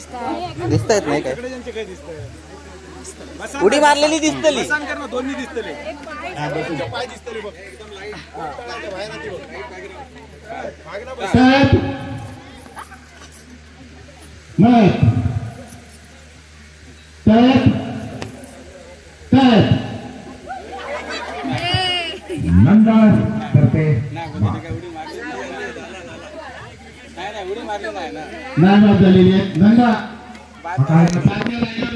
दिसतात दिसत येत नाही काय? इकडे ज्यांचे काय दिसतंय बसा उडी मारलेली दिसतली. दोन्ही दिसतले. त्यांचे पाय नाही मार झालेली आहे.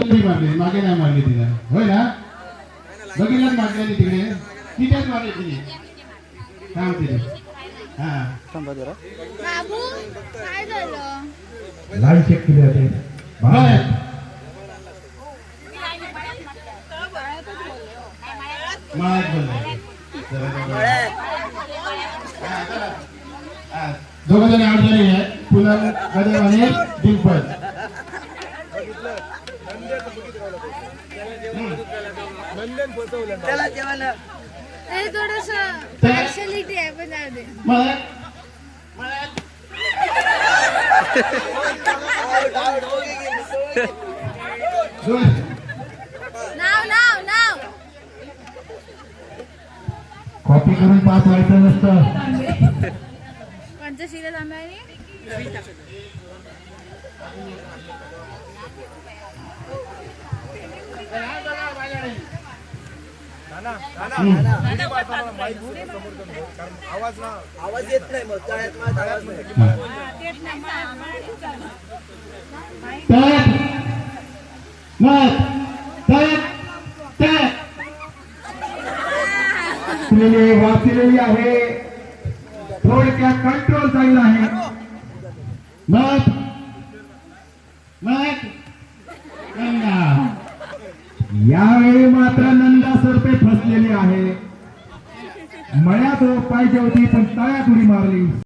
उडी मारली. मागे नाही मारली तिला. होय ना? बघितलं मारलेली तिकडे. तिथेच मारली तिने. काय म्हणते? हा. लाईन चेक केली जाते माळ्यात बोलले. दोघं जण आठ झाले आहे पुनम कदम आणि डिंपल हे थोडस आहे पण जाऊ दे. मळ्यात दोन. नाव नाव नाव. कॉपी करून पास व्हायचं नसतं. कोणतं सिरियल आवाज आवाज येत नाही मग तळ्यात वाचलेली आहे. थोडक्यात कंट्रोल जाईल आहे. मत मत नंदा यावेळी मात्र नंदा सरपे फसलेली आहे. मळ्यात पाहिजे होती पण तळ्यात उडी मारली.